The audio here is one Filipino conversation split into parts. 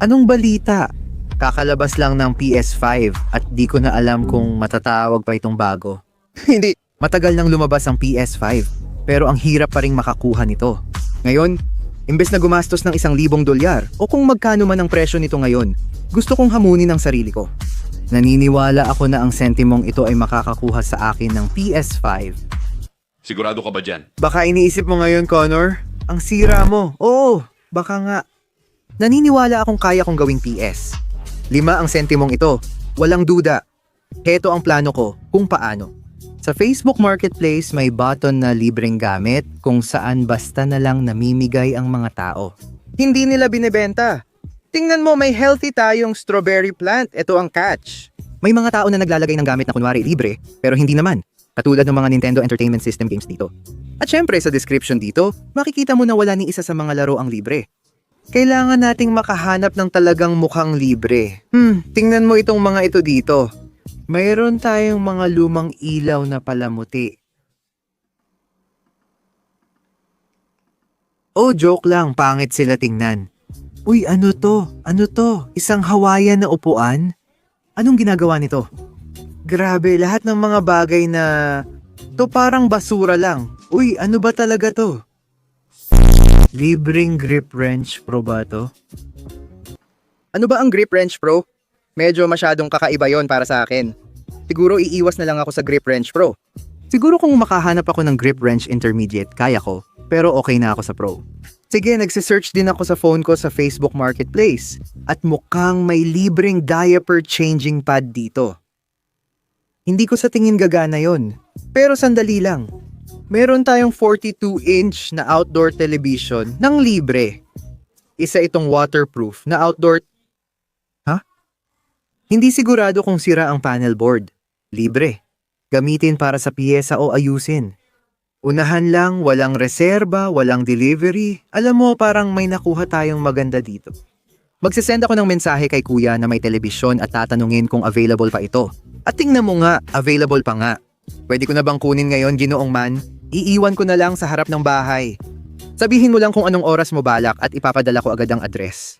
Anong balita? Kakalabas lang ng PS5 at di ko na alam kung matatawag pa itong bago. Hindi. Matagal nang lumabas ang PS5 pero ang hirap pa ring makakuha nito. Ngayon, imbes na gumastos ng isang libong dolyar o kung magkano man ang presyo nito ngayon, gusto kong hamunin ang sarili ko. Naniniwala ako na ang sentimong ito ay makakakuha sa akin ng PS5 Sigurado ka ba dyan? Baka iniisip mo ngayon, Connor? Ang sira mo. Oo, baka nga. Naniniwala akong kaya kong gawing PS. Lima ang sentimong ito. Walang duda. Heto ang plano ko kung paano. Sa Facebook Marketplace may button na libreng gamit kung saan basta na lang namimigay ang mga tao. Hindi nila binebenta. Tingnan mo may healthy tayong strawberry plant. Ito ang catch. May mga tao na naglalagay ng gamit na kunwari libre, pero hindi naman. Katulad ng mga Nintendo Entertainment System games dito. At syempre sa description dito, makikita mo na wala ni isa sa mga laro ang libre. Kailangan nating makahanap ng talagang mukhang libre. Hmm, tingnan mo itong mga ito dito. Mayroon tayong mga lumang ilaw na palamuti. Oh, joke lang, pangit sila tingnan. Uy, ano to? Ano to? Isang Hawaiian na upuan? Anong ginagawa nito? Grabe, lahat ng mga bagay na... To parang basura lang. Uy, ano ba talaga to? Libreng grip wrench pro ba to? Ano ba ang grip wrench pro? Medyo masyadong kakaiba yon para sa akin. Siguro iiwas na lang ako sa grip wrench pro. Siguro kung makahanap ako ng grip wrench intermediate, kaya ko. Pero okay na ako sa pro. Sige, nagsisearch din ako sa phone ko sa Facebook Marketplace. At mukhang may libreng diaper changing pad dito. Hindi ko sa tingin gagana yon. Pero sandali lang. Meron tayong 42-inch na outdoor television ng libre. Isa itong waterproof na outdoor... Ha? Hindi sigurado kung sira ang panel board. Libre. Gamitin para sa piyesa o ayusin. Unahan lang, walang reserba, walang delivery. Alam mo, parang may nakuha tayong maganda dito. Magsisend ako ng mensahe kay kuya na may telebisyon at tatanungin kung available pa ito. At tingnan mo nga, available pa nga. Pwede ko na bang kunin ngayon, ginoong man? Iiwan ko na lang sa harap ng bahay. Sabihin mo lang kung anong oras mo balak at ipapadala ko agad ang address.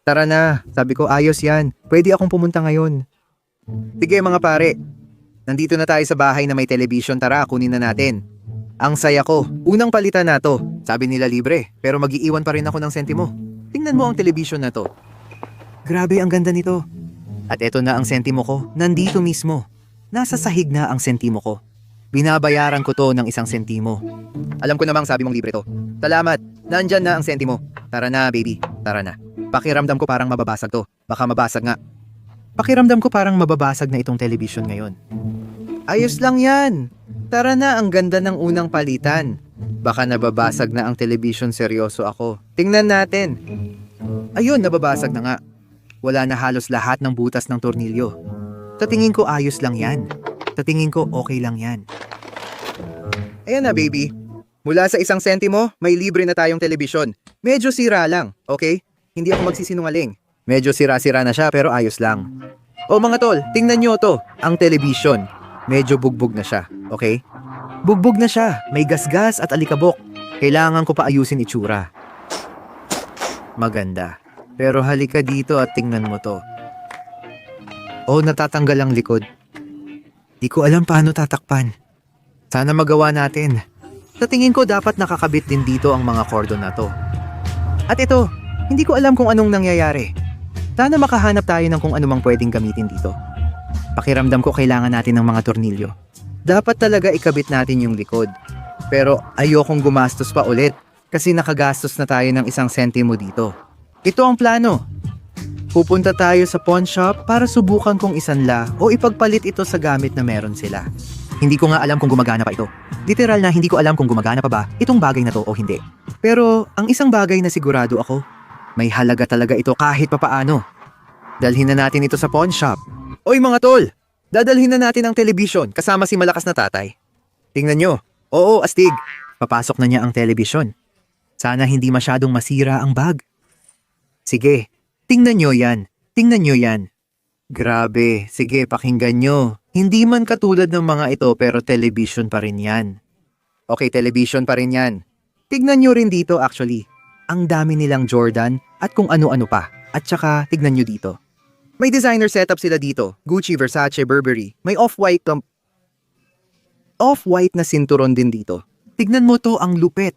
Tara na, sabi ko ayos yan. Pwede akong pumunta ngayon. Sige mga pare, nandito na tayo sa bahay na may television, tara kunin na natin. Ang saya ko, unang palitan na to. Sabi nila libre, pero mag-iiwan pa rin ako ng sentimo. Tingnan mo ang television na to. Grabe ang ganda nito. At eto na ang sentimo ko, nandito mismo. Nasa sahig na ang sentimo ko. Binabayaran ko to ng isang sentimo. Alam ko namang sabi mong libre to. Salamat, nandyan na ang sentimo. Tara na, baby. Tara na. Pakiramdam ko parang mababasag to. Baka mabasag nga. Pakiramdam ko parang mababasag na itong television ngayon. Ayos lang yan. Tara na, ang ganda ng unang palitan. Baka nababasag na ang television, seryoso ako. Tingnan natin. Ayun, nababasag na nga. Wala na halos lahat ng butas ng tornilyo. Tatingin ko ayos lang yan. Tatingin ko okay lang yan. Ayan na baby. Mula sa isang sentimo, may libre na tayong telebisyon. Medyo sira lang, okay? Hindi ako magsisinungaling. Medyo sira-sira na siya pero ayos lang. O mga tol, tingnan nyo to, ang television. Medyo bugbog na siya, okay? Bugbog na siya, may gasgas at alikabok. Kailangan ko pa ayusin itsura. Maganda. Pero halika dito at tingnan mo to. Oh, natatanggal ang likod. Di ko alam paano tatakpan. Sana magawa natin. Sa tingin ko dapat nakakabit din dito ang mga kordon na to. At ito, hindi ko alam kung anong nangyayari. Sana makahanap tayo ng kung anumang pwedeng gamitin dito. Pakiramdam ko kailangan natin ng mga tornilyo. Dapat talaga ikabit natin yung likod. Pero ayokong gumastos pa ulit kasi nakagastos na tayo ng isang sentimo dito. Ito ang plano. Pupunta tayo sa pawn shop para subukan kong isanla o ipagpalit ito sa gamit na meron sila. Hindi ko nga alam kung gumagana pa ito. Literal na hindi ko alam kung gumagana pa ba itong bagay na to o hindi. Pero ang isang bagay na sigurado ako, may halaga talaga ito kahit papaano. Dalhin na natin ito sa pawn shop. Oy mga tol! Dadalhin na natin ang television kasama si malakas na tatay. Tingnan nyo. Oo, astig. Papasok na niya ang television. Sana hindi masyadong masira ang bag. Sige, tingnan nyo yan. Tingnan nyo yan. Grabe, sige pakinggan nyo. Hindi man katulad ng mga ito pero television pa rin yan. Okay, television pa rin yan. Tignan nyo rin dito actually. Ang dami nilang Jordan at kung ano-ano pa. At saka, tignan nyo dito. May designer setup sila dito. Gucci, Versace, Burberry. May off-white um, off-white na sinturon din dito. Tignan mo to ang lupit.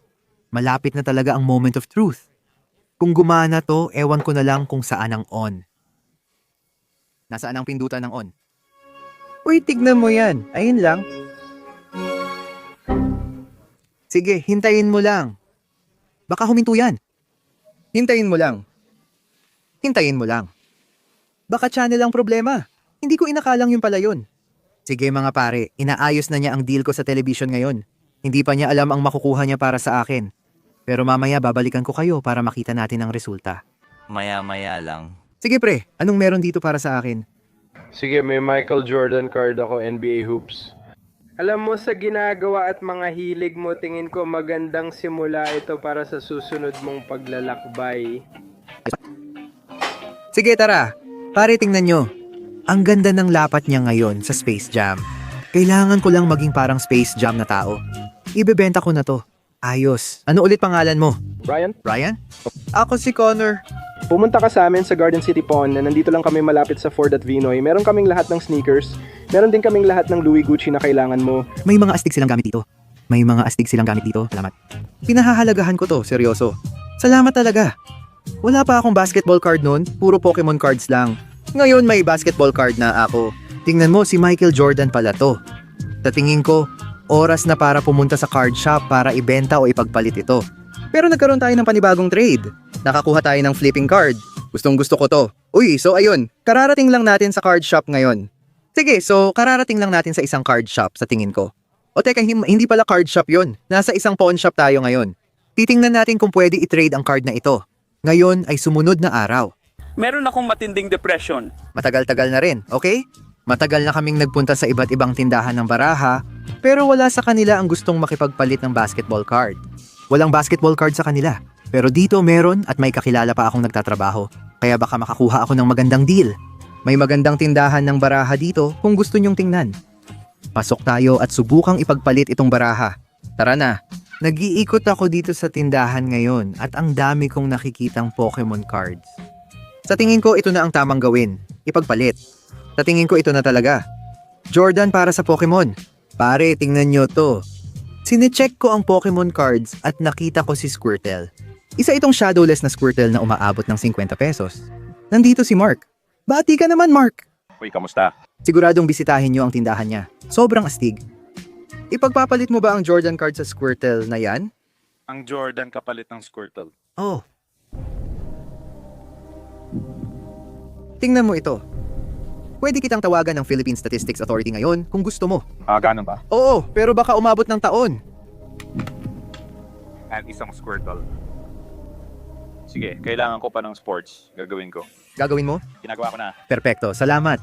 Malapit na talaga ang moment of truth. Kung gumana to, ewan ko na lang kung saan ang on. Nasaan ang pindutan ng on? Uy, tignan mo yan. Ayun lang. Sige, hintayin mo lang. Baka huminto yan. Hintayin mo lang. Hintayin mo lang. Baka channel ang problema. Hindi ko inakalang yung pala yun. Sige mga pare, inaayos na niya ang deal ko sa television ngayon. Hindi pa niya alam ang makukuha niya para sa akin. Pero mamaya babalikan ko kayo para makita natin ang resulta. Maya-maya lang. Sige pre, anong meron dito para sa akin? Sige, may Michael Jordan card ako, NBA Hoops. Alam mo, sa ginagawa at mga hilig mo, tingin ko magandang simula ito para sa susunod mong paglalakbay. Sige tara, pare tingnan nyo. Ang ganda ng lapat niya ngayon sa Space Jam. Kailangan ko lang maging parang Space Jam na tao. Ibebenta ko na to. Ayos. Ano ulit pangalan mo? Brian, Ryan? Ako si Connor. pumunta ka sa amin sa Garden City Pawn na nandito lang kami malapit sa Ford at Vinoy. Meron kaming lahat ng sneakers. Meron din kaming lahat ng Louis Gucci na kailangan mo. May mga astig silang gamit dito. May mga astig silang gamit dito. Salamat. Pinahahalagahan ko to, seryoso. Salamat talaga. Wala pa akong basketball card noon, puro Pokemon cards lang. Ngayon may basketball card na ako. Tingnan mo, si Michael Jordan pala to. Sa tingin ko, oras na para pumunta sa card shop para ibenta o ipagpalit ito. Pero nagkaroon tayo ng panibagong trade. Nakakuha tayo ng flipping card. Gustong gusto ko to. Uy, so ayun, kararating lang natin sa card shop ngayon. Sige, so kararating lang natin sa isang card shop sa tingin ko. O teka, hindi pala card shop yon. Nasa isang pawn shop tayo ngayon. Titingnan natin kung pwede i-trade ang card na ito. Ngayon ay sumunod na araw. Meron akong matinding depression. Matagal-tagal na rin, okay? Matagal na kaming nagpunta sa iba't ibang tindahan ng baraha, pero wala sa kanila ang gustong makipagpalit ng basketball card. Walang basketball card sa kanila. Pero dito meron at may kakilala pa akong nagtatrabaho. Kaya baka makakuha ako ng magandang deal. May magandang tindahan ng baraha dito kung gusto nyong tingnan. Pasok tayo at subukang ipagpalit itong baraha. Tara na. Nag-iikot ako dito sa tindahan ngayon at ang dami kong nakikitang Pokemon cards. Sa tingin ko ito na ang tamang gawin. Ipagpalit. Sa tingin ko ito na talaga. Jordan para sa Pokemon. Pare, tingnan nyo to. Sinecheck ko ang Pokemon cards at nakita ko si Squirtle. Isa itong shadowless na Squirtle na umaabot ng 50 pesos. Nandito si Mark. Bati ka naman, Mark. Uy, kamusta? Siguradong bisitahin nyo ang tindahan niya. Sobrang astig. Ipagpapalit mo ba ang Jordan card sa Squirtle na yan? Ang Jordan kapalit ng Squirtle. Oh. Tingnan mo ito. Pwede kitang tawagan ng Philippine Statistics Authority ngayon kung gusto mo. Ah, ganun ba? Oo, pero baka umabot ng taon. At isang Squirtle. Sige, kailangan ko pa ng sports. Gagawin ko. Gagawin mo? Ginagawa ko na. Perpekto, salamat.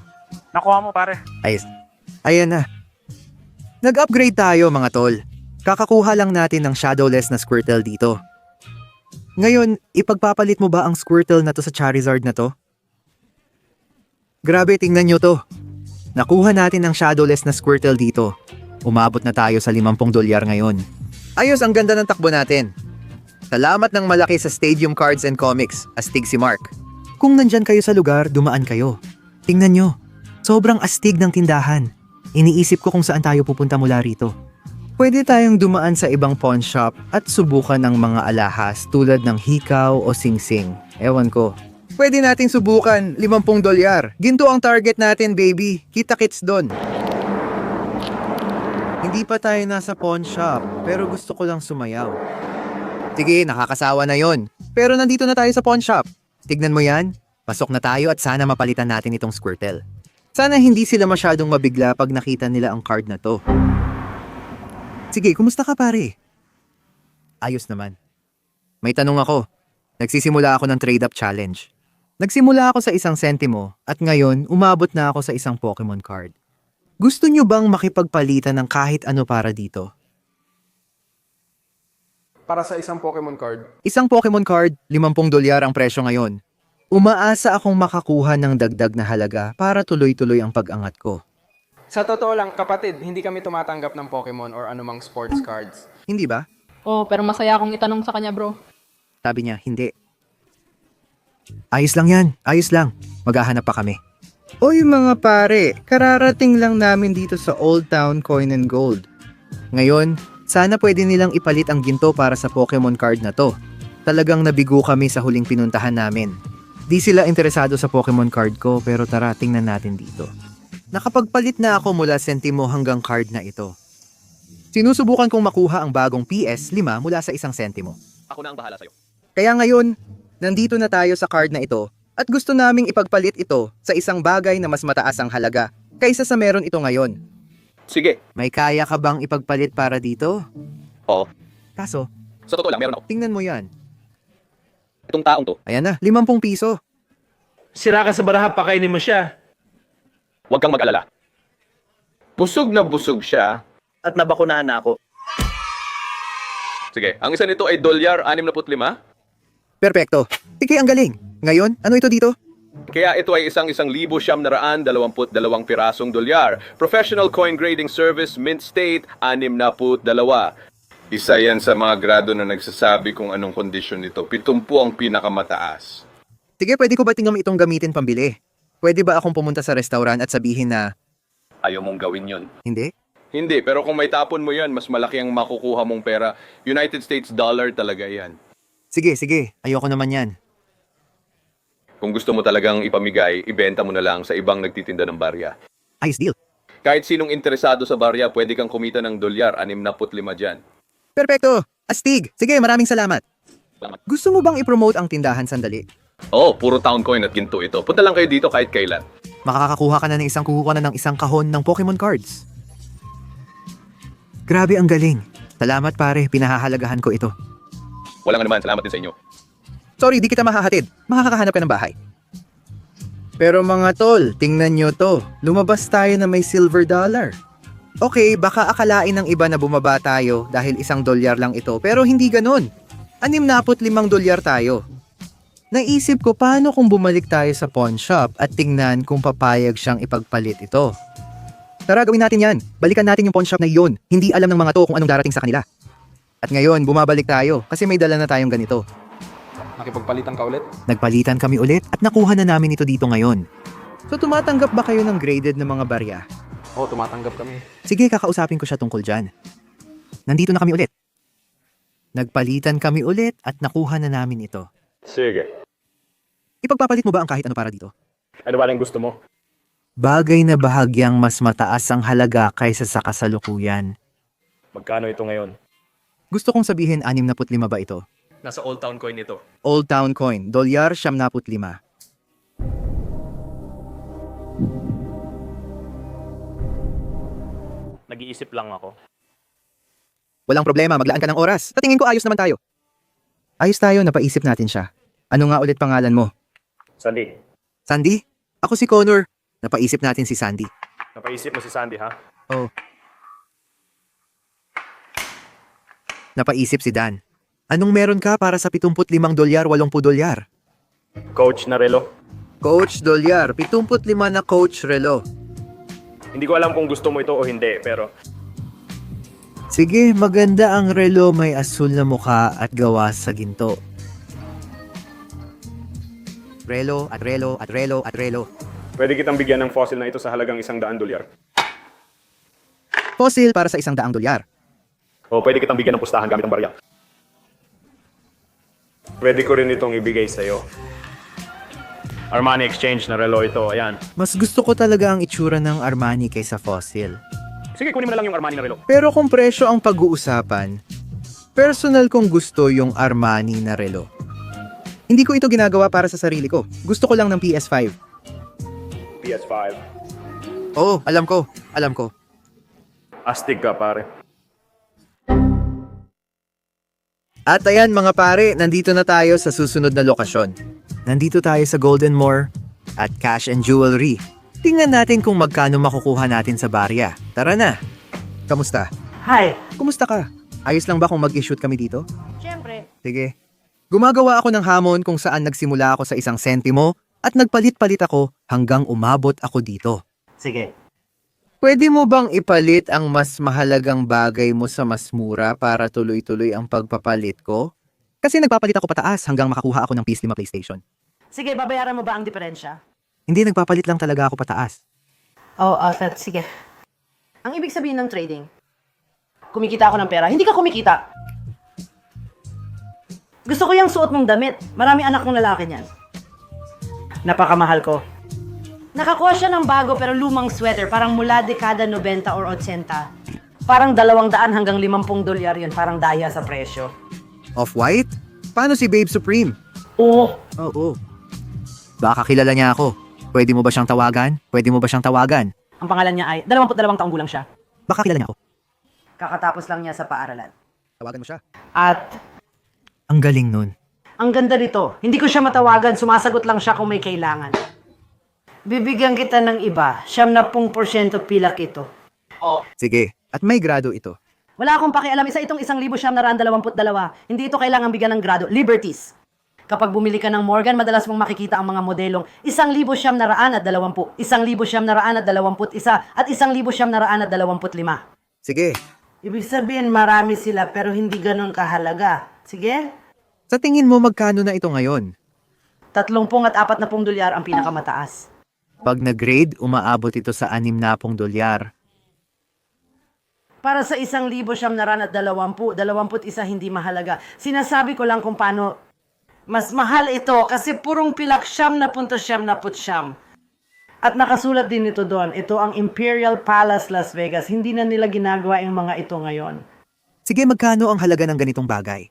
Nakuha mo, pare. Ayos. Ayan na. Nag-upgrade tayo mga tol. Kakakuha lang natin ng shadowless na Squirtle dito. Ngayon, ipagpapalit mo ba ang Squirtle na to sa Charizard na to? Grabe, tingnan nyo to. Nakuha natin ang shadowless na Squirtle dito. Umabot na tayo sa 50 dolyar ngayon. Ayos, ang ganda ng takbo natin. Salamat ng malaki sa Stadium Cards and Comics, astig si Mark. Kung nandyan kayo sa lugar, dumaan kayo. Tingnan nyo, sobrang astig ng tindahan. Iniisip ko kung saan tayo pupunta mula rito. Pwede tayong dumaan sa ibang pawn shop at subukan ng mga alahas tulad ng hikaw o singsing. Ewan ko. Pwede nating subukan, 50 dolyar. Ginto ang target natin, baby. Kita kits doon. Hindi pa tayo nasa pawn shop, pero gusto ko lang sumayaw. Sige, nakakasawa na yon. Pero nandito na tayo sa pawn shop. Tignan mo yan. Pasok na tayo at sana mapalitan natin itong Squirtle. Sana hindi sila masyadong mabigla pag nakita nila ang card na to. Sige, kumusta ka pare? Ayos naman. May tanong ako. Nagsisimula ako ng trade-up challenge. Nagsimula ako sa isang sentimo at ngayon umabot na ako sa isang Pokemon card. Gusto nyo bang makipagpalitan ng kahit ano para dito? Para sa isang Pokemon card, Isang Pokemon card, 50 dolyar ang presyo ngayon. Umaasa akong makakuha ng dagdag na halaga para tuloy-tuloy ang pag-angat ko. Sa totoo lang, kapatid, hindi kami tumatanggap ng Pokemon or anumang sports cards. Hindi ba? Oh, pero masaya akong itanong sa kanya, bro. Sabi niya, hindi. Ayos lang yan, ayos lang. Maghahanap pa kami. Oy mga pare, kararating lang namin dito sa Old Town Coin and Gold. Ngayon, sana pwede nilang ipalit ang ginto para sa Pokemon card na to. Talagang nabigo kami sa huling pinuntahan namin. Di sila interesado sa Pokemon card ko pero tara tingnan natin dito. Nakapagpalit na ako mula sentimo hanggang card na ito. Sinusubukan kong makuha ang bagong PS5 mula sa isang sentimo. Ako na ang bahala sa'yo. Kaya ngayon, nandito na tayo sa card na ito at gusto naming ipagpalit ito sa isang bagay na mas mataas ang halaga kaysa sa meron ito ngayon. Sige. May kaya ka bang ipagpalit para dito? Oo. Kaso, Sa totoo lang, meron ako. tingnan mo yan. Itong taong to, Ayan na, 50 piso. Sira ka sa baraha, pakainin mo siya. huwag kang mag-alala. Busog na busog siya. At nabakunahan na ako. Sige, ang isa nito ay dolyar 65. Perpekto. Tiki, ang galing. Ngayon, ano ito dito? Kaya ito ay isang isang libo siyam na raan, dalawamput dalawang pirasong dolyar. Professional Coin Grading Service, Mint State, anim na put dalawa. Isa yan sa mga grado na nagsasabi kung anong kondisyon nito. Pitumpu ang pinakamataas. Sige, pwede ko ba tingnan itong gamitin pambili? Pwede ba akong pumunta sa restaurant at sabihin na, Ayaw mong gawin yun. hindi? Hindi, pero kung may tapon mo yan, mas malaki ang makukuha mong pera. United States dollar talaga yan. Sige, sige. Ayoko naman yan. Kung gusto mo talagang ipamigay, ibenta mo na lang sa ibang nagtitinda ng barya. Ayos deal. Kahit sinong interesado sa barya, pwede kang kumita ng dolyar, 65 dyan. Perpekto. Astig. Sige, maraming salamat. Salamat. Gusto mo bang ipromote ang tindahan sandali? Oo, oh, puro town coin at ginto ito. Punta lang kayo dito kahit kailan. makakakuha ka na ng isang kukuha na ng isang kahon ng Pokemon cards. Grabe ang galing. Salamat pare, pinahahalagahan ko ito. Walang anuman, salamat din sa inyo. Sorry, di kita mahahatid. Makakahanap ka ng bahay. Pero mga tol, tingnan nyo to. Lumabas tayo na may silver dollar. Okay, baka akalain ng iba na bumaba tayo dahil isang dolyar lang ito, pero hindi ganun. Anim napot limang dolyar tayo. Naisip ko paano kung bumalik tayo sa pawn shop at tingnan kung papayag siyang ipagpalit ito. Tara, gawin natin yan. Balikan natin yung pawn shop na iyon. Hindi alam ng mga to kung anong darating sa kanila. At ngayon, bumabalik tayo kasi may dala na tayong ganito. Nakipagpalitan ka ulit? Nagpalitan kami ulit at nakuha na namin ito dito ngayon. So tumatanggap ba kayo ng graded na mga barya? Oo, tumatanggap kami. Sige, kakausapin ko siya tungkol dyan. Nandito na kami ulit. Nagpalitan kami ulit at nakuha na namin ito. Sige. Ipagpapalit mo ba ang kahit ano para dito? Ano ba ang gusto mo? Bagay na bahagyang mas mataas ang halaga kaysa sa kasalukuyan. Magkano ito ngayon? Gusto kong sabihin 65 ba ito? Nasa Old Town Coin ito. Old Town Coin, dolyar 75. Nag-iisip lang ako. Walang problema, maglaan ka ng oras. Sa tingin ko ayos naman tayo. Ayos tayo, napaisip natin siya. Ano nga ulit pangalan mo? Sandy, Sandy? Ako si Connor. Napaisip natin si Sandy. napaisip mo si Sandy ha? Oh. Napaisip si Dan. Anong meron ka para sa 75 dolyar, 80 dolyar? Coach na relo. Coach dolyar, 75 na coach relo. Hindi ko alam kung gusto mo ito o hindi, pero Sige, maganda ang relo may asul na mukha at gawa sa ginto. Relo at relo at relo at relo. pwede kitang bigyan ng fossil na ito sa halagang isang daan dolyar. Fossil para sa isang daang dolyar. O pwede kitang bigyan ng pustahan gamit ang barya. Pwede ko rin itong ibigay sa'yo. Armani Exchange na relo ito, ayan. Mas gusto ko talaga ang itsura ng Armani kaysa fossil. Sige, kunin mo na lang yung Armani na relo. Pero kung presyo ang pag-uusapan, personal kong gusto yung Armani na relo. Hindi ko ito ginagawa para sa sarili ko. Gusto ko lang ng PS5. PS5. Oo, alam ko. Alam ko. Astig ka, pare. At ayan mga pare, nandito na tayo sa susunod na lokasyon. Nandito tayo sa Golden Moor at Cash and Jewelry. Tingnan natin kung magkano makukuha natin sa barya. Tara na! Kamusta? Hi. Kumusta ka? Ayos lang ba kung mag-shoot kami dito? Siyempre. Sige. Gumagawa ako ng hamon kung saan nagsimula ako sa isang sentimo at nagpalit-palit ako hanggang umabot ako dito. Sige. Pwede mo bang ipalit ang mas mahalagang bagay mo sa mas mura para tuloy-tuloy ang pagpapalit ko? Kasi nagpapalit ako pataas hanggang makakuha ako ng PS5 PlayStation. Sige, babayaran mo ba ang diferensya? Hindi, nagpapalit lang talaga ako pataas. Oo, oh, sige. Ang ibig sabihin ng trading, kumikita ako ng pera. Hindi ka kumikita. Gusto ko yung suot mong damit. Marami anak ng lalaki niyan. Napakamahal ko. Nakakuha siya ng bago pero lumang sweater, parang mula dekada 90 or 80. Parang dalawang daan hanggang 50 dolyar yun, parang daya sa presyo. Off-white? Paano si Babe Supreme? Oo. Oo. Baka kilala niya ako. Pwede mo ba siyang tawagan? Pwede mo ba siyang tawagan? Ang pangalan niya ay, 22 taong gulang siya. Baka kilala niya ako. Kakatapos lang niya sa paaralan. Tawagan mo siya. At Ang galing nun. Ang ganda nito. Hindi ko siya matawagan, sumasagot lang siya kung may kailangan. Bibigyan kita ng iba. Siyam na pung porsyento pilak ito. Sige. At may grado ito. Wala akong pakialam. Isa itong isang libo siyam na raan dalawamput dalawa. Hindi ito kailangan bigyan ng grado. Liberties. Kapag bumili ka ng Morgan, madalas mong makikita ang mga modelong isang libo siyam na raan at dalawampu, isang libo siyam na raan at dalawamput isa, at isang libo siyam na raan at dalawamput lima. Sige. Ibig sabihin, marami sila pero hindi ganun kahalaga. Sige? Sa tingin mo magkano na ito ngayon? Tatlongpung at apat na pung dolyar ang pinakamataas. Pag nag-grade, umaabot ito sa anim na pong dolyar. Para sa isang libo siyam na ran at dalawampu, dalawamput isa hindi mahalaga. Sinasabi ko lang kung paano mas mahal ito kasi purong pilak siyam na punto siyam na put siyam. At nakasulat din ito doon, ito ang Imperial Palace Las Vegas. Hindi na nila ginagawa yung mga ito ngayon. Sige, magkano ang halaga ng ganitong bagay?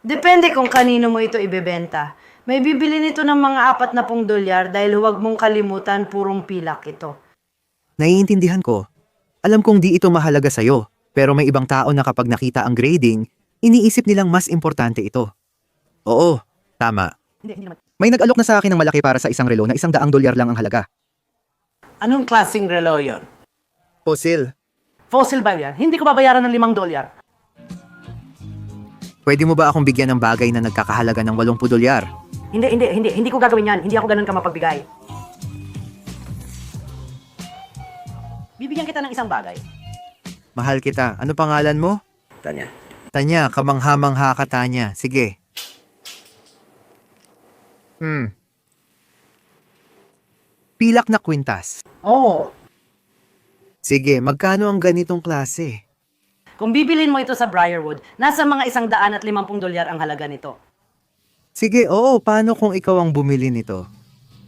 Depende kung kanino mo ito ibebenta. May bibili nito ng mga apat na pung dolyar dahil huwag mong kalimutan purong pilak ito. Naiintindihan ko. Alam kong di ito mahalaga sa'yo, pero may ibang tao na kapag nakita ang grading, iniisip nilang mas importante ito. Oo, tama. Hindi, hindi naman. May nag-alok na sa akin ng malaki para sa isang relo na isang daang dolyar lang ang halaga. Anong klaseng relo yon? Fossil, Fossil ba yan? Hindi ko babayaran ng limang dolyar. pwede mo ba akong bigyan ng bagay na nagkakahalaga ng 80 dolyar? Hindi, hindi, hindi. Hindi ko gagawin yan. Hindi ako ganun ka mapagbigay. Bibigyan kita ng isang bagay. Mahal kita. Ano pangalan mo? Tanya. Tanya, kamangha-mangha ka, Tanya. Sige. Hmm. Pilak na kwintas. Oo. Sige, magkano ang ganitong klase? Kung bibilin mo ito sa Briarwood, nasa mga isang daan at limampung dolyar ang halaga nito. Sige, oo, paano kung ikaw ang bumili nito?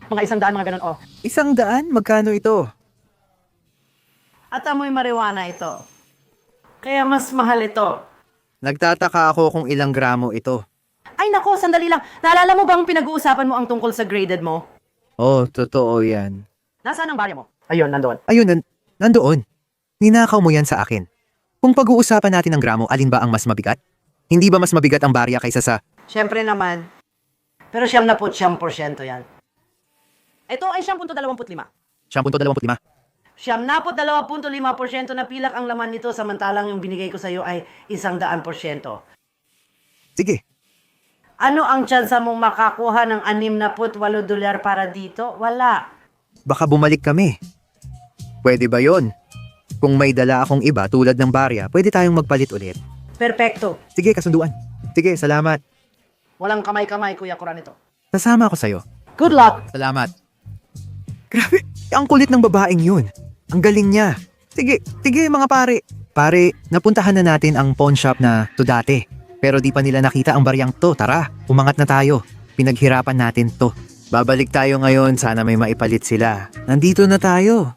Mga isang daan, mga ganun. Oh. Isang daan? Magkano ito? At amoy marijuana ito. Kaya mas mahal ito. Nagtataka ako kung ilang gramo ito. Ay nako, sandali lang. Naalala mo bang pinag-uusapan mo ang tungkol sa graded mo? Oh, totoo yan. Nasaan ang barya mo? Ayun, nandoon. Ayun, nan- nandoon. Ninakaw mo yan sa akin. Kung pag-uusapan natin ng gramo, alin ba ang mas mabigat? Hindi ba mas mabigat ang barya kaysa sa... Siyempre naman. Pero siyam na po siyam porsyento yan. Ito ay siyam punto dalawamput lima. 10.25? Siyam na po dalawa punto lima porsyento na pilak ang laman nito samantalang yung binigay ko sa iyo ay isang daan porsyento. Sige, Ano ang tsansa mong makakuha ng anim na put walo dolyar para dito? Wala. baka bumalik kami. Pwede ba yon? Kung may dala akong iba tulad ng barya, pwede tayong magpalit ulit. Perpekto. Sige, kasunduan. Sige, salamat. Walang kamay-kamay, Kuya Kuranito. Sasama ako sa'yo. Good luck! Salamat. Grabe, ang kulit ng babaeng yun. Ang galing niya. Sige, sige mga pare. Pare, napuntahan na natin ang pawn shop na to dati. Pero di pa nila nakita ang baryang to. Tara, umangat na tayo. Pinaghirapan natin to. Babalik tayo ngayon, sana may maipalit sila. Nandito na tayo.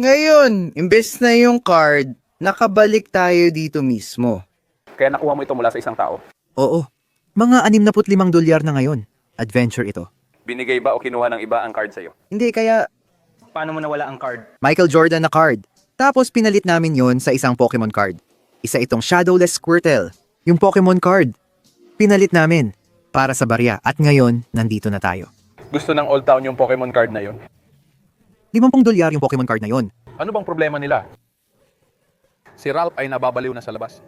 Ngayon, imbes na yung card, nakabalik tayo dito mismo. Kaya nakuha mo ito mula sa isang tao. Oo, mga 65 dolyar na ngayon. Adventure ito. Binigay ba o kinuha ng iba ang card sa'yo? Hindi, kaya Paano mo nawala ang card? Michael Jordan na card. Tapos pinalit namin yon sa isang Pokemon card. Isa itong Shadowless Squirtle. Yung Pokemon card. Pinalit namin para sa barya at ngayon nandito na tayo. Gusto ng Old Town yung Pokemon card na yun. 50 dolyar yung Pokemon card na yon. Ano bang problema nila? Si Ralph ay nababaliw na sa labas.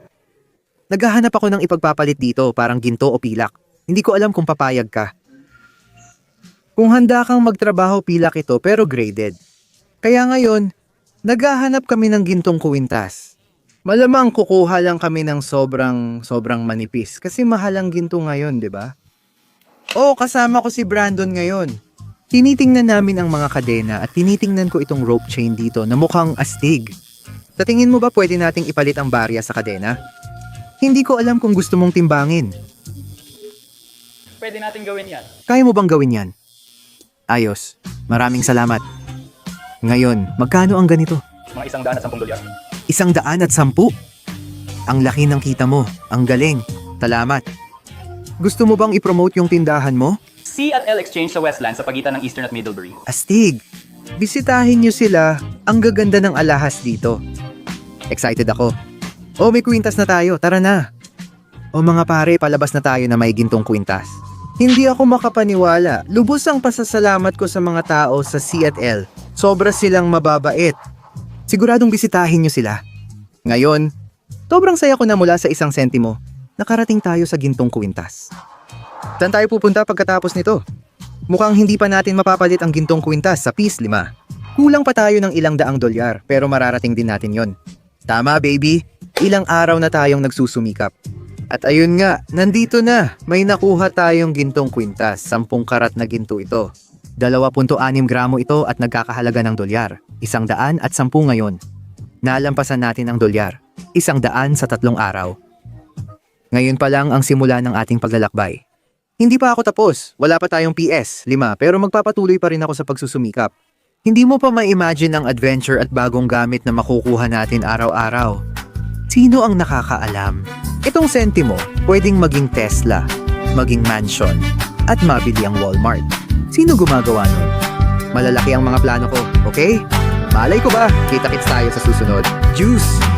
Naghahanap ako ng ipagpapalit dito parang ginto o pilak. Hindi ko alam kung papayag ka. Kung handa kang magtrabaho pilak ito pero graded. Kaya ngayon, naghahanap kami ng gintong kuwintas. Malamang kukuha lang kami ng sobrang sobrang manipis kasi mahal ang ginto ngayon, di ba? Oo, kasama ko si Brandon ngayon. Tinitingnan namin ang mga kadena at tinitingnan ko itong rope chain dito na mukhang astig. Sa tingin mo ba pwede nating ipalit ang barya sa kadena? Hindi ko alam kung gusto mong timbangin. Pwede natin gawin yan. Kaya mo bang gawin yan? Ayos. Maraming salamat. Ngayon, magkano ang ganito? Mga isang daan at sampung dolyar. Isang daan at sampu. Ang laki ng kita mo. Ang galing. Salamat. Gusto mo bang ipromote yung tindahan mo? C at L Exchange sa Westland sa pagitan ng Eastern at Middlebury. Astig. Bisitahin niyo sila. Ang gaganda ng alahas dito. Excited ako. Oh, may kwintas na tayo. Tara na. O mga pare, palabas na tayo na may gintong kwintas. Hindi ako makapaniwala. Lubos ang pasasalamat ko sa mga tao sa C at L. Sobra silang mababait. Siguradong bisitahin niyo sila. Ngayon, sobrang saya ko na mula sa isang sentimo. Nakarating tayo sa gintong kwintas. Saan tayo pupunta pagkatapos nito? Mukhang hindi pa natin mapapalit ang gintong kwintas sa piece 5. Kulang pa tayo ng ilang daang dolyar pero mararating din natin yon. Tama baby, ilang araw na tayong nagsusumikap. At ayun nga, nandito na, may nakuha tayong gintong kwintas, 10 karat na ginto ito. 2.6 gramo ito at nagkakahalaga ng dolyar, isang daan at 10 ngayon. Nalampasan natin ang dolyar, isang daan sa tatlong araw. Ngayon pa lang ang simula ng ating paglalakbay. Hindi pa ako tapos. Wala pa tayong PS, lima, pero magpapatuloy pa rin ako sa pagsusumikap. Hindi mo pa ma-imagine ang adventure at bagong gamit na makukuha natin araw-araw. Sino ang nakakaalam? Itong sentimo, pwedeng maging Tesla, maging mansion, at mabili ang Walmart. Sino gumagawa nun? Malalaki ang mga plano ko, okay? Malay ko ba, kita-kits tayo sa susunod. Juice!